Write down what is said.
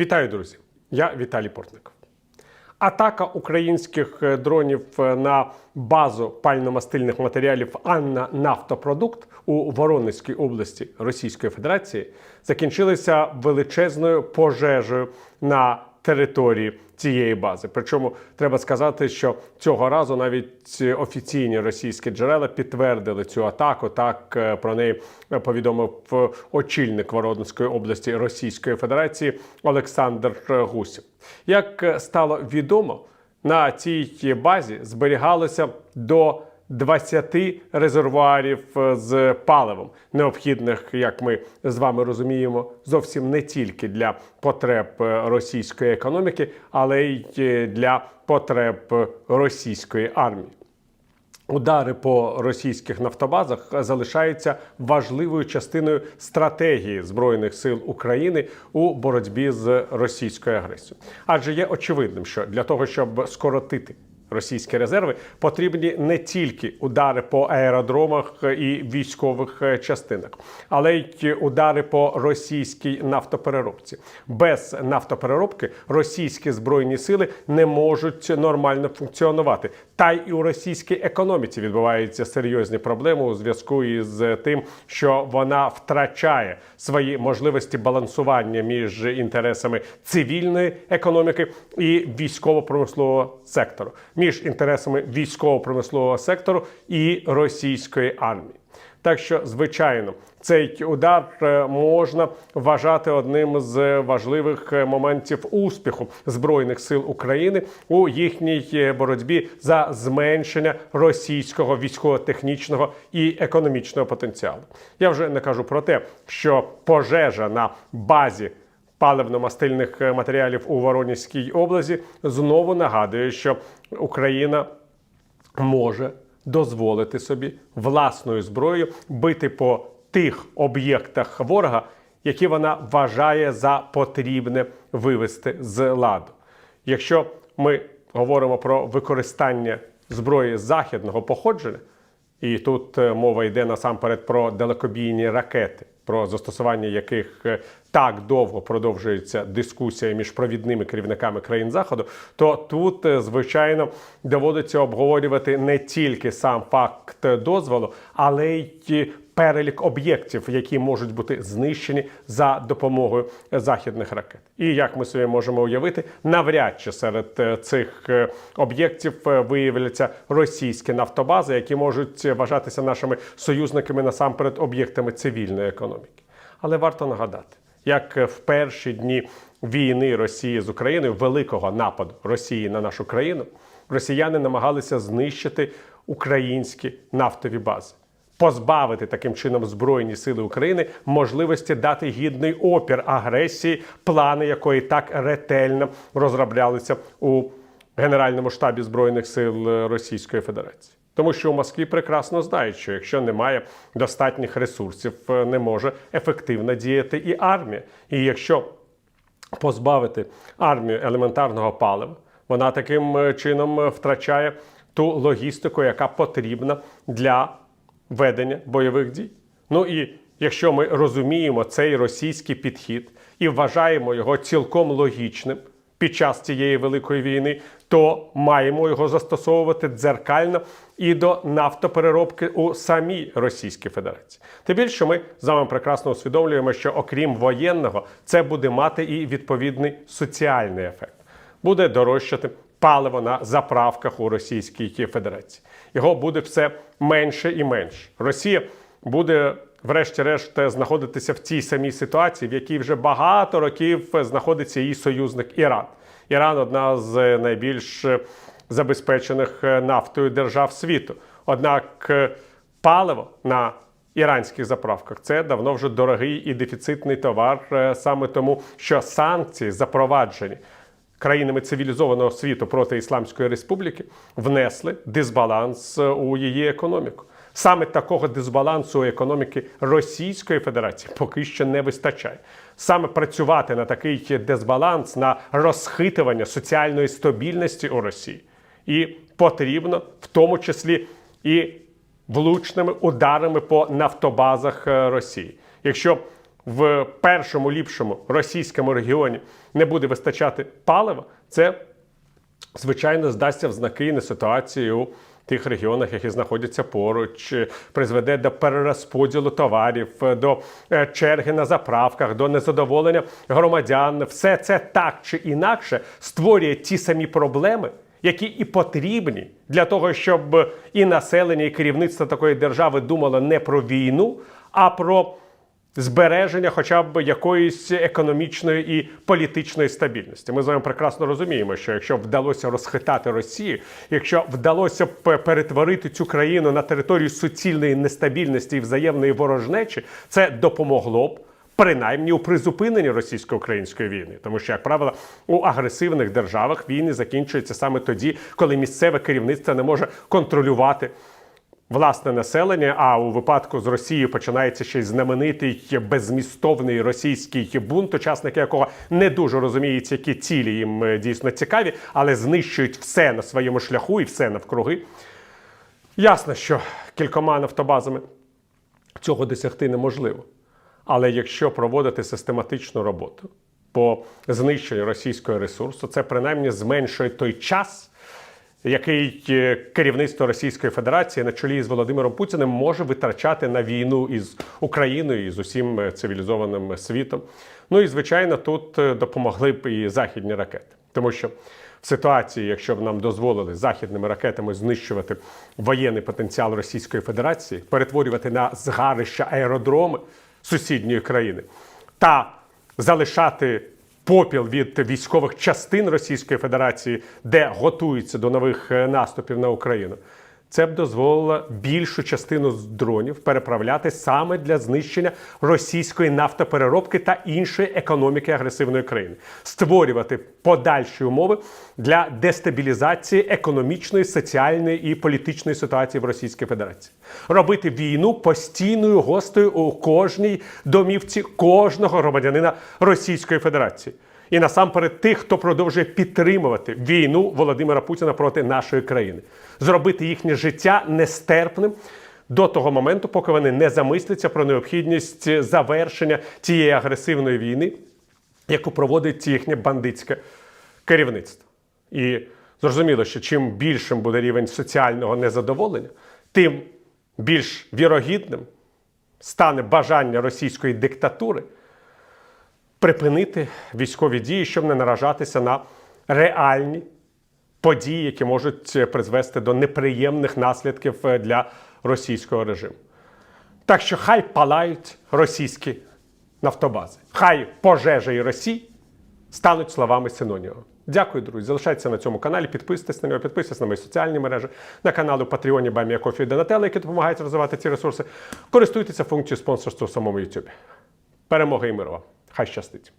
Вітаю, друзі! Я Віталій Портников. Атака українських е, дронів е, на базу пальномастильних матеріалів Анна Нафтопродукт у Воронезькій області Російської Федерації закінчилася величезною пожежею на території цієї бази. Причому треба сказати, що цього разу навіть офіційні російські джерела підтвердили цю атаку. Так е, про неї повідомив е, очільник Воронської області Російської Федерації Олександр Гусів. Як е, стало відомо, на цій базі зберігалося до 20 резервуарів е, з паливом, необхідних, як ми з вами розуміємо, зовсім не тільки для потреб е, російської економіки, але й е, для потреб російської армії. Удари по російських нафтобазах залишаються важливою частиною стратегії збройних сил України у боротьбі з російською агресією. Адже є очевидним, що для того, щоб скоротити російські резерви, потрібні не тільки удари по аеродромах і військових е, частинах, але й удари по російській нафтопереробці. Без нафтопереробки російські збройні сили не можуть нормально функціонувати. Та й у російській економіці відбуваються серйозні проблеми у зв'язку із тим, що вона втрачає свої можливості балансування між інтересами цивільної економіки і військово-промислового сектору, між інтересами військово-промислового сектору і російської армії. Так що, звичайно, цей удар е, можна вважати одним з важливих е, моментів успіху збройних сил України у їхній е, боротьбі за зменшення російського військово-технічного і економічного потенціалу. Я вже не кажу про те, що пожежа на базі паливно-мастильних матеріалів у Воронезькій області знову нагадує, що Україна може дозволити собі власною зброєю бити по тих об'єктах ворога, які вона вважає за потрібне вивести з ладу. Якщо ми говоримо про використання зброї західного походження, і тут е, мова йде насамперед про далекобійні ракети, про застосування яких е, так довго продовжується дискусія між провідними керівниками країн заходу, то тут, е, звичайно, доводиться обговорювати не тільки сам факт дозволу, але й перелік об'єктів, які можуть бути знищені за допомогою західних ракет. І як ми собі можемо уявити, навряд чи серед е, цих об'єктів виявляться російські нафтобази, які можуть вважатися нашими союзниками насамперед об'єктами цивільної економіки. Але варто нагадати, як в перші дні війни Росії з Україною, великого нападу Росії на нашу країну, росіяни намагалися знищити українські нафтові бази позбавити таким чином Збройні сили України можливості дати гідний опір агресії, плани якої так ретельно розроблялися у Генеральному штабі Збройних сил Російської Федерації. Тому що у Москві прекрасно знають, що якщо немає достатніх ресурсів, не може ефективно діяти і армія. І якщо позбавити армію елементарного палива, вона таким чином втрачає ту логістику, яка потрібна для ведення бойових дій. Ну і якщо ми розуміємо цей російський підхід і вважаємо його цілком логічним під час цієї великої війни, то маємо його застосовувати дзеркально і до нафтопереробки у самій Російській Федерації. Тим більше ми з вами прекрасно усвідомлюємо, що окрім воєнного, це буде мати і відповідний соціальний ефект. Буде дорожчати паливо на заправках у Російській Федерації. Його буде все менше і менше. Росія буде, врешті-решт, знаходитися в цій самій ситуації, в якій вже багато років знаходиться її союзник Іран. Іран одна з найбільш забезпечених нафтою держав світу. Однак паливо на Іранських заправках це давно вже дорогий і дефіцитний товар, саме тому, що санкції запроваджені країнами цивілізованого світу проти Ісламської Республіки внесли дисбаланс е, у її економіку. Саме такого дисбалансу економіки Російської Федерації поки що не вистачає. Саме працювати на такий дисбаланс, на розхитування соціальної стабільності у Росії, і потрібно в тому числі і влучними ударами по нафтобазах е, Росії. Якщо в першому ліпшому російському регіоні не буде вистачати палива, це звичайно здасться в знаки на ситуацію тих регіонах, які знаходяться поруч, е, призведе до перерозподілу товарів, е, до е, черги на заправках, до незадоволення громадян. Все це так чи інакше створює ті самі проблеми. Які і потрібні для того, щоб і населення, і керівництво такої держави думало не про війну, а про збереження хоча б якоїсь економічної і політичної стабільності. Ми з вами прекрасно розуміємо, що якщо вдалося розхитати Росію, якщо вдалося перетворити цю країну на територію суцільної нестабільності і взаємної ворожнечі, це допомогло б. Принаймні у призупиненні російсько-української війни, тому що, як правило, у агресивних державах війни закінчуються саме тоді, коли місцеве керівництво не може контролювати власне населення. А у випадку з Росією починається ще й знаменитий безмістовний російський бунт, учасники якого не дуже розуміють, які цілі їм е, дійсно цікаві, але знищують все на своєму шляху і все навкруги. Ясно, що кількома нафтобазами цього досягти неможливо. Але якщо проводити систематичну роботу по знищенню російського ресурсу, це принаймні зменшує той час, який е, керівництво Російської Федерації на чолі з Володимиром Путіним може витрачати на війну із Україною і з усім е, цивілізованим світом. Ну і звичайно, тут е, допомогли б і західні ракети, тому що. В ситуації, якщо б нам дозволили західними ракетами знищувати воєнний потенціал Російської Федерації, перетворювати на згарища аеродроми сусідньої країни та залишати попіл від військових частин Російської Федерації, де готуються до нових е, наступів на Україну. Це б дозволило більшу частину дронів переправляти саме для знищення російської нафтопереробки та іншої економіки агресивної країни, створювати подальші умови для дестабілізації економічної, соціальної і політичної ситуації в Російській Федерації, робити війну постійною гостею у кожній домівці кожного громадянина Російської Федерації. І насамперед тих, хто продовжує підтримувати війну Володимира Путіна проти нашої країни, зробити їхнє життя нестерпним до того моменту, поки вони не замисляться про необхідність завершення цієї агресивної війни, яку проводить їхнє бандитське керівництво. І зрозуміло, що чим більшим буде рівень соціального незадоволення, тим більш вірогідним стане бажання російської диктатури припинити військові дії, щоб не наражатися на реальні події, які можуть е, призвести до неприємних наслідків е, для російського режиму. Так що хай палають російські нафтобази, хай пожежа і Росії стануть словами синоніма. Дякую, друзі. Залишайтеся на цьому каналі, підписуйтесь на нього, підписуйтесь на мої соціальні мережі, на канали Патреоні, Бамія Кофі і які допомагають розвивати ці ресурси. Користуйтеся функцією спонсорства в самому YouTube. Перемоги і миру! Хай щастить!